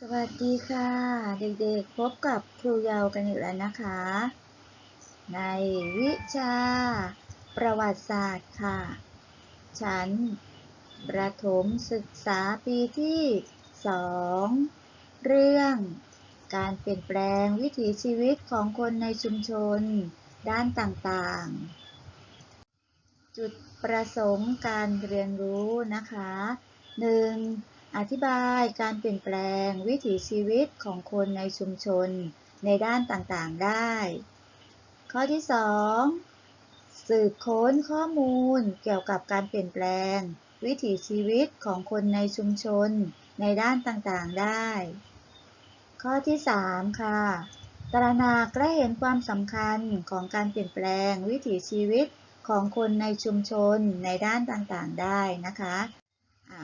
สวัสดีค่ะ เด็กๆพบกับครูเยาว์กันอีกแล้วนะคะ ในวิชา ประวัติศาสตร์ค่ะ ชั้นประถมศึกษาปีที่ 2 เรื่อง การเปลี่ยนแปลงวิถีชีวิตของคนในชุมชน ด้านต่างๆ จุดประสงค์การเรียนรู้นะคะ 1. อธิบายการเปลี่ยนแปลงวิถีชีวิตของคนในชุมชนในด้านต่างๆได้ ข้อที่ 2. สืบค้นข้อมูลเกี่ยวกับการเปลี่ยนแปลง วิถีชีวิตของคนในชุมชนในด้านต่างๆได้ ข้อที่ 3 ค่ะ ตระหนักและเห็นความสำคัญของการเปลี่ยนแปลงวิถีชีวิตของคนในชุมชนในด้านต่างๆได้นะคะอะ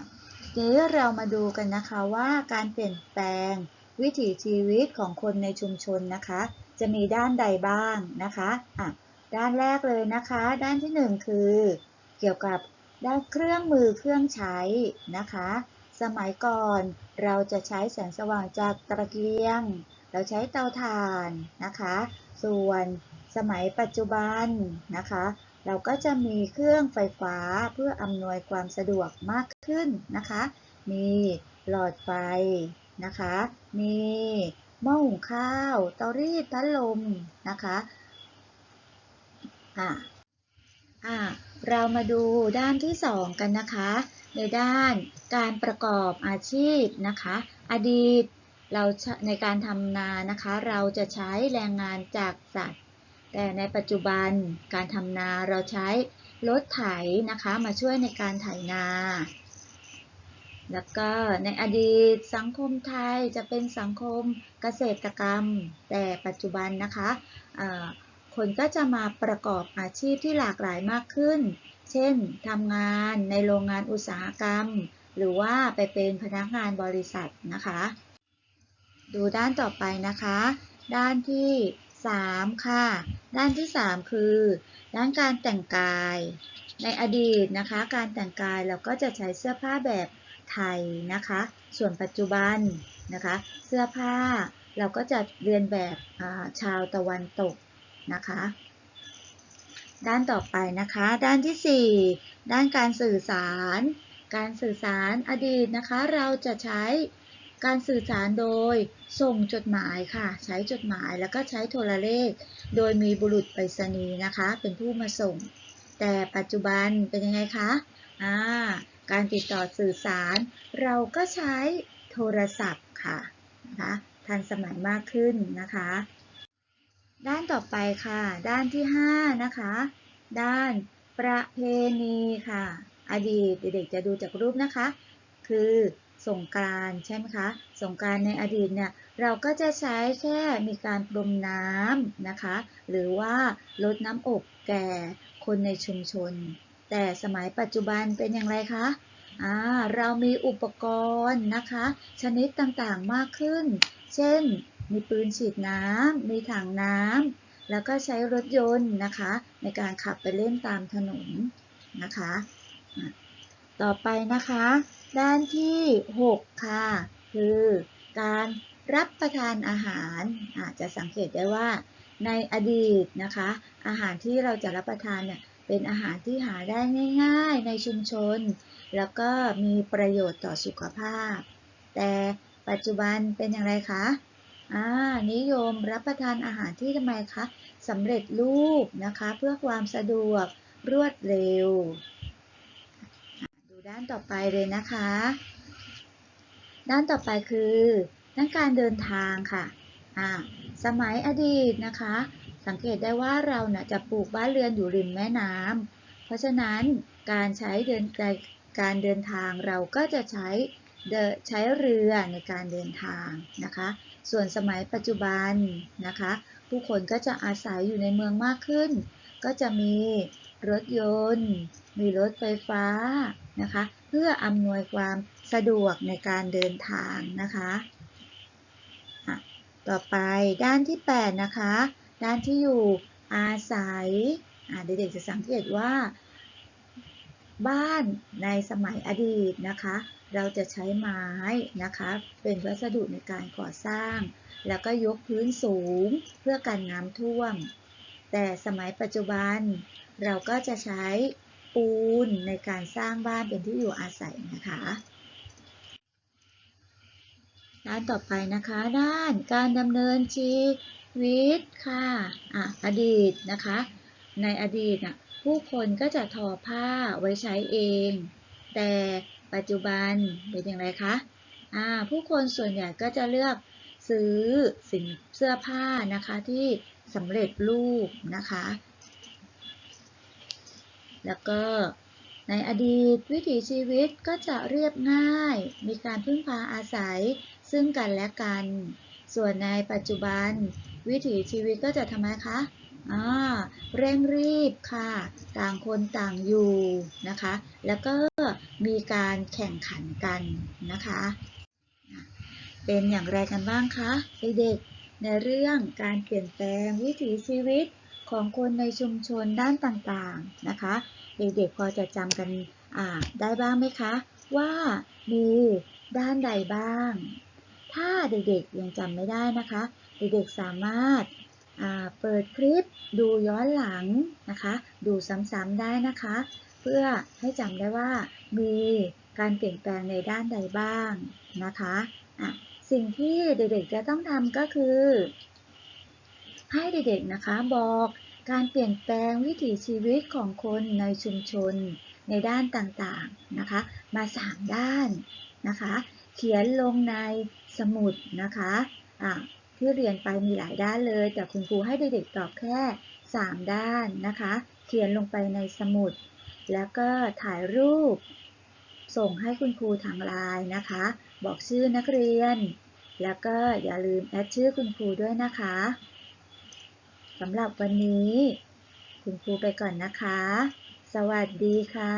ทีนี้เรามาดูกันนะคะว่าการเปลี่ยนแปลงวิถีชีวิตของคนในชุมชนนะคะ จะมีด้านใดบ้างนะคะอะด้านแรกเลยนะคะ ด้านที่หนึ่งคือ เกี่ยวกับด้านเครื่องมือเครื่องใช้นะคะ สมัยก่อนเราจะใช้แสงสว่างจากตะเกียง เราใช้เตาถ่านนะคะ ส่วนสมัยปัจจุบันนะคะ เราก็จะมีเครื่องไฟฟ้าเพื่ออำนวยความสะดวกมากขึ้นนะคะ มีหลอดไฟนะคะ มีหม้อหุงข้าว เตารีดพัดลมนะคะอะอะเรามาดูด้านที่สองกันนะคะ ในด้านการประกอบอาชีพนะคะ อดีตเราในการทำนานะคะ เราจะใช้แรงงานจากสัตว์ แต่ในปัจจุบันการทำนาเราใช้รถไถนะคะมาช่วยในการไถนา แล้วก็ในอดีตสังคมไทยจะเป็นสังคมเกษตรกรรม แต่ปัจจุบันนะคะะคนก็จะมาประกอบอาชีพที่หลากหลายมากขึ้น เช่นทำงานในโรงงานอุตสาหกรรม หรือว่าไปเป็นพนักงานบริษัทนะคะ ดูด้านต่อไปนะคะ ด้านที่ 3 ค่ะ ด้านที่ 3 คือด้านการแต่งกาย ในอดีตนะคะ การแต่งกายเราก็จะใช้เสื้อผ้าแบบไทยนะคะ ส่วนปัจจุบันนะคะ เสื้อผ้าเราก็จะเรียนแบบชาวตะวันตกนะคะ ด้านต่อไปนะคะ ด้านที่ 4 ด้านการสื่อสาร การสื่อสารอดีตนะคะ เราจะใช้ การสื่อสารโดยส่งจดหมายค่ะ ใช้จดหมายแล้วก็ใช้โทรเลข โดยมีบุรุษไปรษณีย์นะคะ เป็นผู้มาส่ง แต่ปัจจุบันเป็นยังไงคะอ่าการติดต่อสื่อสาร เราก็ใช้โทรศัพท์ค่ะนะคะทันสมัยมากขึ้นนะคะ ด้านต่อไปค่ะ ด้านที่ 5 นะคะ ด้านประเพณีค่ะ อดีตเด็กๆจะดูจากรูปนะคะ คือ สงกรานใช่ไหมคะ สงกรานในอดีตเนี่ยเราก็จะใช้แค่มีการพรมน้ำนะคะ หรือว่าลดน้ำอบแก่คนในชุมชน แต่สมัยปัจจุบันเป็นอย่างไรคะอ่าเรามีอุปกรณ์นะคะ ชนิดต่างๆมากขึ้น เช่น มีปืนฉีดน้ำมีถังน้ำแล้วก็ใช้รถยนต์นะคะ ในการขับไปเล่นตามถนนนะคะ ต่อไปนะคะ ด้านที่ 6 ค่ะ คือการรับประทานอาหารอาจจะสังเกตได้ว่า ในอดีตนะคะ อาหารที่เราจะรับประทานเนี่ยเป็นอาหารที่หาได้ง่าย ๆ ในชุมชน แล้วก็มีประโยชน์ต่อสุขภาพ แต่ปัจจุบันเป็นอย่างไรคะอ่านิยมรับประทานอาหารที่ทำไมคะสำเร็จรูปนะคะ เพื่อความสะดวกรวดเร็ว ด้านต่อไปเลยนะคะ ด้านต่อไปคือด้านการเดินทางค่ะอ่าสมัยอดีตนะคะ สังเกตได้ว่าเราเนี่ยจะปลูกบ้านเรือนอยู่ริมแม่น้ำเพราะฉะนั้นการใช้เดินการเดินทางเราก็จะใช้ใช้เรือในการเดินทางนะคะ ส่วนสมัยปัจจุบันนะคะ ผู้คนก็จะอาศัยอยู่ในเมืองมากขึ้น ก็จะมีรถยนต์ มีรถไฟฟ้า นะคะ เพื่ออำนวยความสะดวกในการเดินทางนะคะต่อไปด้านที่ 8 นะคะ ด้านที่อยู่อาศัยเด็กๆจะสังเกตว่า บ้านในสมัยอดีตนะคะ เราจะใช้ไม้นะคะ เป็นวัสดุในการก่อสร้าง แล้วก็ยกพื้นสูงเพื่อกันน้ำท่วม แต่สมัยปัจจุบันเราก็จะใช้ ปูนในการสร้างบ้านเป็นที่อยู่อาศัยนะคะด้านต่อไปนะคะด้านการดำเนินชีวิตค่ะอะอดีตนะคะ ในอดีตน่ะผู้คนก็จะทอผ้าไว้ใช้เอง แต่ปัจจุบันเป็นอย่างไรคะอ่าผู้คนส่วนใหญ่ก็จะเลือกซื้อสินเสื้อผ้านะคะที่สำเร็จรูปนะคะ แล้วก็ในอดีตวิถีชีวิตก็จะเรียบง่าย มีการพึ่งพาอาศัยซึ่งกันและกัน ส่วนในปัจจุบัน วิถีชีวิตก็จะทำไมคะอ่าเร่งรีบค่ะ ต่างคนต่างอยู่นะคะ แล้วก็มีการแข่งขันกันนะคะ เป็นอย่างไรกันบ้างคะเด็กๆในเรื่องการเปลี่ยนแปลงวิถีชีวิต ของคนในชุมชนด้านต่างๆนะคะ เด็กๆพอจะจำกันได้บ้างไหมคะ ว่ามีด้านใดบ้าง ถ้าเด็กๆยังจำไม่ได้นะคะ เด็กๆสามารถาเปิดคลิปดูย้อนหลังนะคะ ดูซ้ำๆได้นะคะ เพื่อให้จำได้ว่ามีการเปลี่ยนแปลงในด้านใดบ้างนะคะะสิ่งที่เด็กๆจะต้องทำก็คือ ให้เด็กๆนะคะบอก การเปลี่ยนแปลงวิถีชีวิตของคนในชุมชนในด้านต่างๆนะคะ มาสามด้านนะคะ เขียนลงในสมุดนะคะะที่เรียนไปมีหลายด้านเลย แต่คุณครูให้เด็กๆตอบแค่ 3 ด้านนะคะ เขียนลงไปในสมุด แล้วก็ถ่ายรูป ส่งให้คุณครูทางไลน์นะคะ บอกชื่อนักเรียน แล้วก็อย่าลืมแอดชื่อคุณครูด้วยนะคะ สำหรับวันนี้ คุณครูไปก่อนนะคะ สวัสดีค่ะ